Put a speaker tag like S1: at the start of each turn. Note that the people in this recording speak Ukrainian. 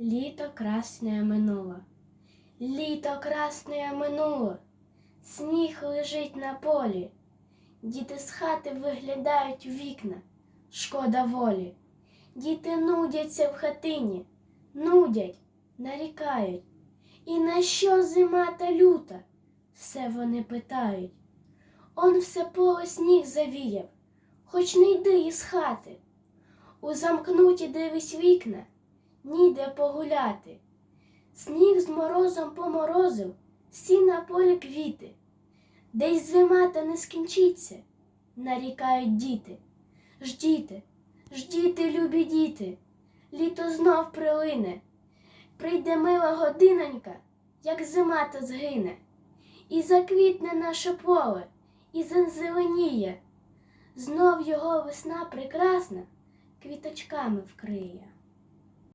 S1: Літо красне минуло, літо красне минуло, сніг лежить на полі, діти з хати виглядають у вікна, шкода волі. Діти нудяться в хатині, нудять, нарікають. І на що зима та люта? Все вони питають. Он все поле сніг завіяв, хоч не йди із хати. У замкнуті дивись вікна, ніде погуляти. Сніг з морозом поморозив, всі на полі квіти. Десь зима та не скінчиться, нарікають діти. Ждіте, ждіте, любі діти, літо знов прилине. Прийде мила годинонька, як зима та згине. І заквітне наше поле, і зазеленіє. Знов його весна прекрасна квіточками вкриє.